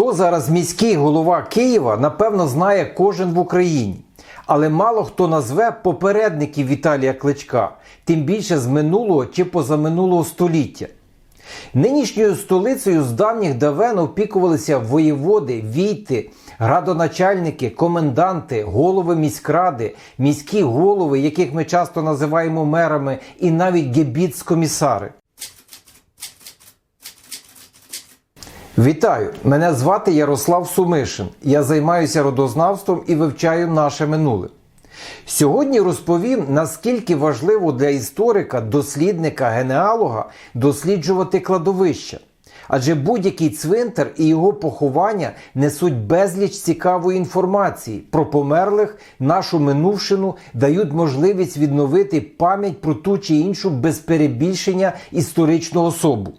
Хто зараз міський голова Києва, напевно, знає кожен в Україні. Але мало хто назве попередників Віталія Кличка, тим більше з минулого чи позаминулого століття. Нинішньою столицею з давніх давен опікувалися воєводи, війти, градоначальники, коменданти, голови міськради, міські голови, яких ми часто називаємо мерами, і навіть гебіцкомісари. Вітаю! Мене звати Ярослав Сумишин. Я займаюся родознавством і вивчаю наше минуле. Сьогодні розповім, наскільки важливо для історика, дослідника, генеалога досліджувати кладовища. Адже будь-який цвинтар і його поховання несуть безліч цікавої інформації про померлих, нашу минувшину, дають можливість відновити пам'ять про ту чи іншу без перебільшення історичну особу.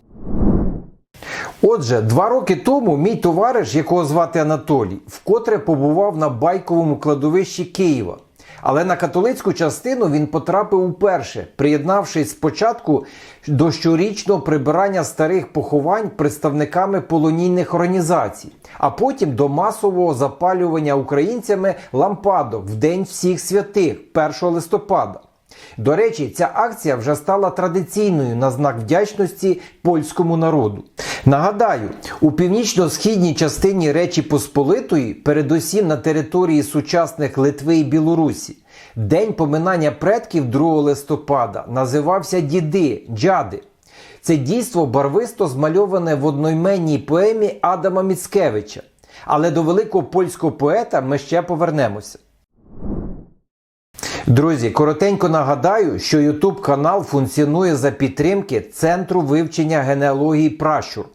Отже, два роки тому мій товариш, якого звати Анатолій, вкотре побував на байковому кладовищі Києва. Але на католицьку частину він потрапив уперше, приєднавшись спочатку до щорічного прибирання старих поховань представниками полонійних організацій, а потім до масового запалювання українцями лампадок в День всіх святих 1 листопада. До речі, ця акція вже стала традиційною на знак вдячності польському народу. Нагадаю, у північно-східній частині Речі Посполитої, передусім на території сучасних Литви і Білорусі, День поминання предків 2 листопада називався Діди Джади. Це дійство барвисто змальоване в одноіменній поемі Адама Міцкевича. Але до великого польського поета ми ще повернемося. Друзі, коротенько нагадаю, що YouTube канал функціонує за підтримки Центру вивчення генеалогії пращур.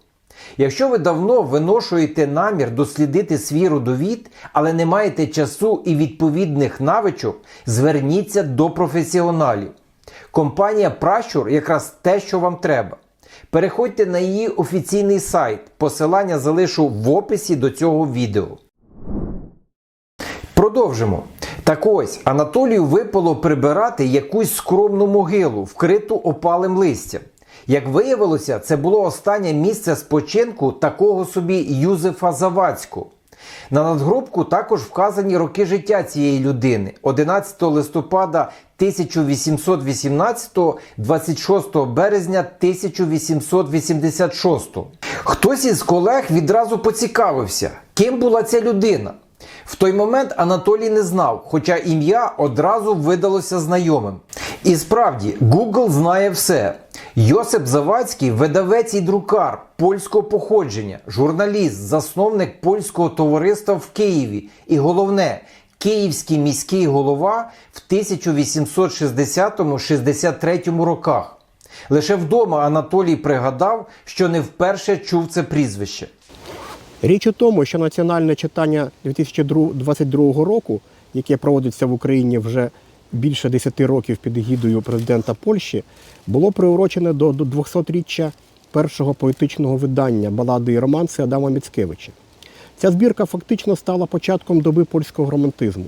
Якщо ви давно виношуєте намір дослідити свій родовід, але не маєте часу і відповідних навичок, зверніться до професіоналів. Компанія Пращур якраз те, що вам треба. Переходьте на її офіційний сайт. Посилання залишу в описі до цього відео. Продовжимо. Так ось Анатолію випало прибирати якусь скромну могилу, вкриту опалим листям. Як виявилося, це було останнє місце спочинку такого собі Юзефа Завадського. На надгробку також вказані роки життя цієї людини 11 листопада 1818, 26 березня 1886. Хтось із колег відразу поцікавився, ким була ця людина. В той момент Анатолій не знав, хоча ім'я одразу видалося знайомим. І справді, Google знає все. Йосип Завадський видавець і друкар польського походження, журналіст, засновник польського товариства в Києві і головне, київський міський голова в 1860-63 роках. Лише вдома Анатолій пригадав, що не вперше чув це прізвище. Річ у тому, що національне читання 2022 року, яке проводиться в Україні вже більше 10 років під егідою президента Польщі, було приурочене до 200-річчя першого поетичного видання балади і романси Адама Міцкевича. Ця збірка фактично стала початком доби польського романтизму.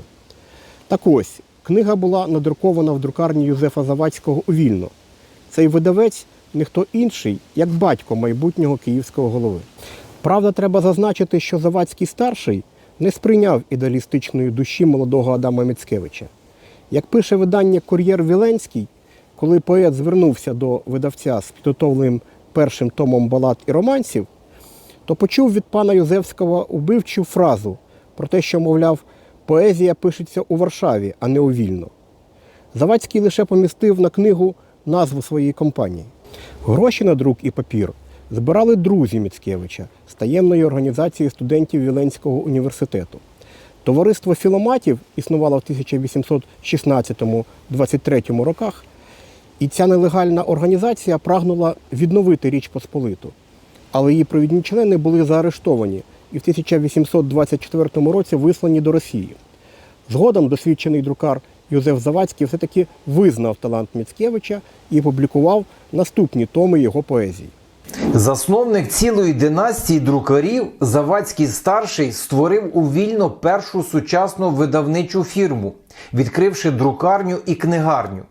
Так ось, книга була надрукована в друкарні Юзефа Завадського у Вільно. Цей видавець ніхто інший, як батько майбутнього київського голови. Правда, треба зазначити, що Завадський старший не сприйняв ідеалістичної душі молодого Адама Міцкевича. Як пише видання Кур'єр Віленський, коли поет звернувся до видавця з підготовленим першим томом балад і романсів, то почув від пана Юзефського убивчу фразу про те, що, мовляв, поезія пишеться у Варшаві, а не у Вільно. Завадський лише помістив на книгу назву своєї компанії. Гроші на друк і папір збирали друзі Міцкевича з таємної організації студентів Віленського університету. Товариство філоматів існувало в 1816-23 роках, і ця нелегальна організація прагнула відновити Річ Посполиту. Але її провідні члени були заарештовані і в 1824 році вислані до Росії. Згодом досвідчений друкар Юзеф Завадський все-таки визнав талант Міцкевича і опублікував наступні томи його поезії. Засновник цілої династії друкарів Завадський старший створив у вільно першу сучасну видавничу фірму, відкривши друкарню і книгарню.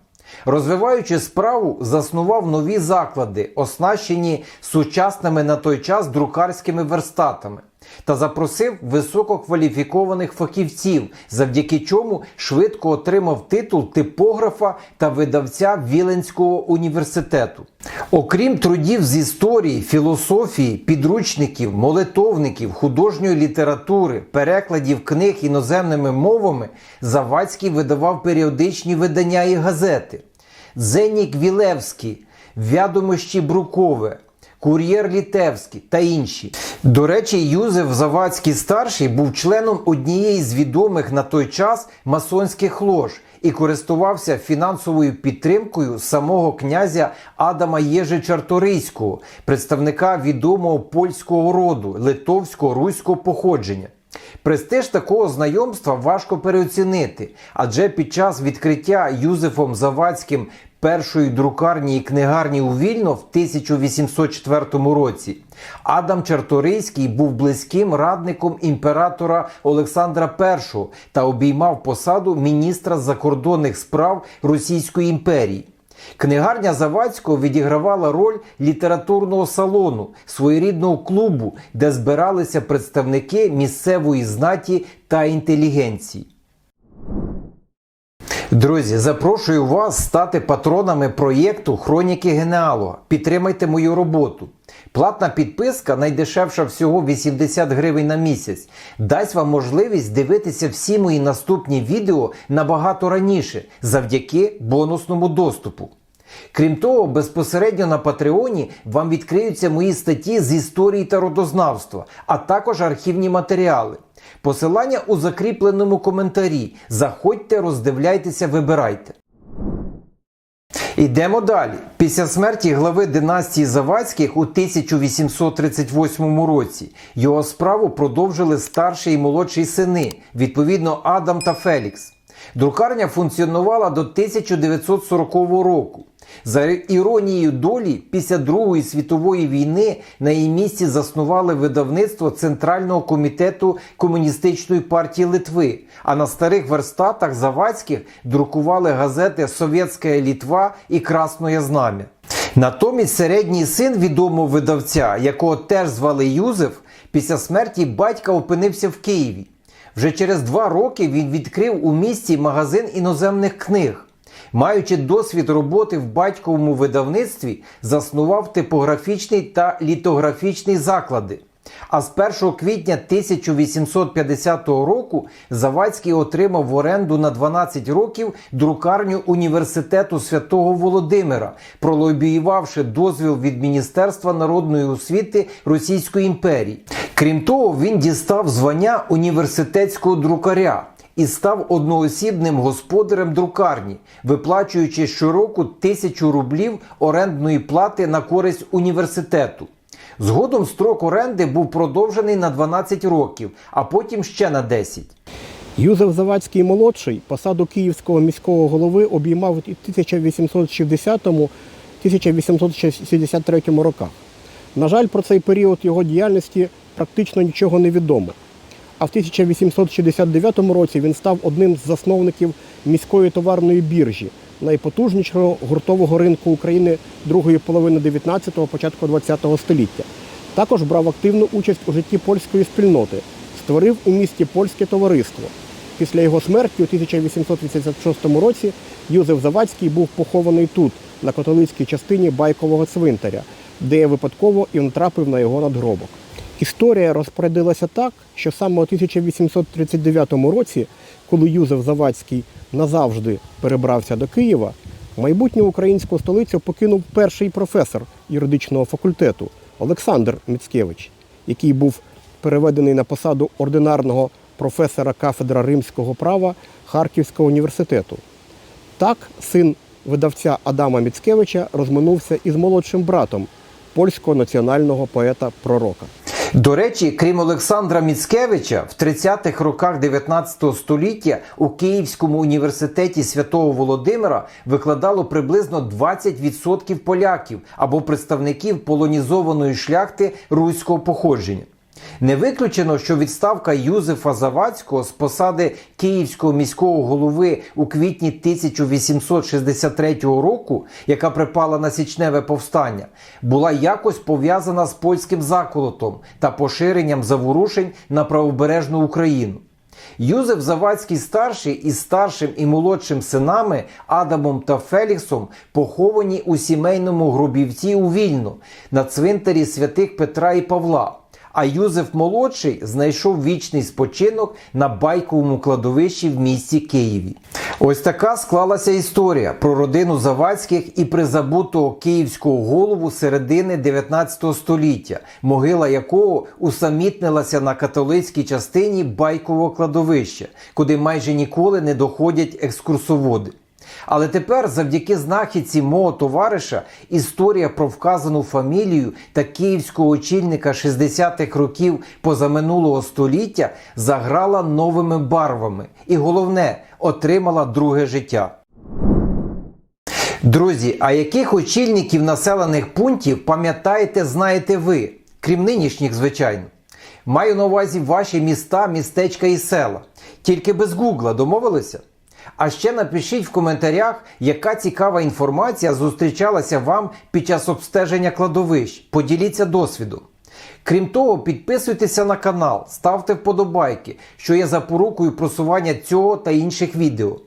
Розвиваючи справу, заснував нові заклади, оснащені сучасними на той час друкарськими верстатами. Та запросив висококваліфікованих фахівців, завдяки чому швидко отримав титул типографа та видавця Віленського університету. Окрім трудів з історії, філософії, підручників, молитовників, художньої літератури, перекладів книг іноземними мовами, Завадський видавав періодичні видання і газети. Зенік Вілевський, Вядомощі Брукове, Кур'єр Літевський та інші. До речі, Юзеф Завадський старший був членом однієї з відомих на той час масонських лож і користувався фінансовою підтримкою самого князя Адама Єжи Чарторийського, представника відомого польського роду литовського руського походження. Престиж такого знайомства важко переоцінити, адже під час відкриття Юзефом Завадським першої друкарні і книгарні у Вільно в 1804 році Адам Чарторийський був близьким радником імператора Олександра І та обіймав посаду міністра закордонних справ Російської імперії. Книгарня Завадського відігравала роль літературного салону, своєрідного клубу, де збиралися представники місцевої знаті та інтелігенції. Друзі, запрошую вас стати патронами проєкту Хроніки Генеалу. Підтримайте мою роботу. Платна підписка, найдешевша всього 80 гривень на місяць, дасть вам можливість дивитися всі мої наступні відео набагато раніше завдяки бонусному доступу. Крім того, безпосередньо на Патреоні вам відкриються мої статті з історії та родознавства, а також архівні матеріали. Посилання у закріпленому коментарі. Заходьте, роздивляйтеся, вибирайте. Йдемо далі. Після смерті глави династії Завадських у 1838 році його справу продовжили старший і молодший сини, відповідно Адам та Фелікс. Друкарня функціонувала до 1940 року. За іронією долі, після Другої світової війни на її місці заснували видавництво Центрального комітету Комуністичної партії Литви, а на старих верстатах Завадських друкували газети Совєтська Літва і Красноє Знам'я. Натомість середній син відомого видавця, якого теж звали Юзеф, після смерті батька опинився в Києві. Вже через два роки він відкрив у місті магазин іноземних книг. Маючи досвід роботи в батьковому видавництві, заснував типографічний та літографічний заклади. А з 1 квітня 1850 року Завадський отримав в оренду на 12 років друкарню університету святого Володимира, пролобіювавши дозвіл від Міністерства народної освіти Російської імперії. Крім того, він дістав звання університетського друкаря і став одноосібним господарем друкарні, виплачуючи щороку тисячу рублів орендної плати на користь університету. Згодом строк оренди був продовжений на 12 років, а потім ще на 10. Юзеф Завадський молодший посаду київського міського голови обіймав у 1860-1863 роках. На жаль, про цей період його діяльності практично нічого не відомо. А в 1869 році він став одним з засновників міської товарної біржі, найпотужнішого гуртового ринку України другої половини 19-го, початку 20-го століття. Також брав активну участь у житті польської спільноти, створив у місті польське товариство. Після його смерті у 1886 році Юзеф Завадський був похований тут, на католицькій частині байкового цвинтаря, де випадково і натрапив на його надгробок. Історія розпорядилася так, що саме у 1839 році, коли Юзеф Завадський назавжди перебрався до Києва, майбутню українську столицю покинув перший професор юридичного факультету Олександр Міцкевич, який був переведений на посаду ординарного професора кафедра римського права Харківського університету. Так, син видавця Адама Міцкевича розминувся із молодшим братом польського національного поета-пророка. До речі, крім Олександра Міцкевича, в 30-х роках 19 століття у Київському університеті святого Володимира викладало приблизно 20% поляків або представників полонізованої шляхти руського походження. Не виключено, що відставка Юзефа Завадського з посади київського міського голови у квітні 1863 року, яка припала на січневе повстання, була якось пов'язана з польським заколотом та поширенням заворушень на правобережну Україну. Юзеф Завадський старший із старшим і молодшим синами Адамом та Феліксом поховані у сімейному гробівці у Вільно на цвинтарі святих Петра і Павла. А Юзеф молодший знайшов вічний спочинок на байковому кладовищі в місті Києві. Ось така склалася історія про родину Завадських і призабутого київського голову середини 19 століття, могила якого усамітнилася на католицькій частині байкового кладовища, куди майже ніколи не доходять екскурсоводи. Але тепер, завдяки знахідці мого товариша, історія про вказану фамілію та київського очільника 60-х років позаминулого століття заграла новими барвами і головне отримала друге життя. Друзі, а яких очільників населених пунктів пам'ятаєте, знаєте ви, крім нинішніх, звичайно? Маю на увазі ваші міста, містечка і села. Тільки без гугла домовилися? А ще напишіть в коментарях, яка цікава інформація зустрічалася вам під час обстеження кладовищ. Поділіться досвідом. Крім того, підписуйтеся на канал, ставте вподобайки, що є запорукою просування цього та інших відео.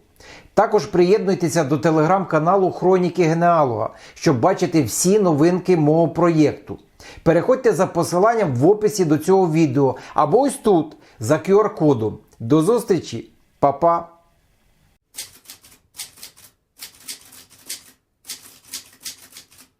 Також приєднуйтеся до телеграм-каналу Хроніки Генеалога, щоб бачити всі новинки мого проєкту. Переходьте за посиланням в описі до цього відео або ось тут за QR-кодом. До зустрічі, Па-па!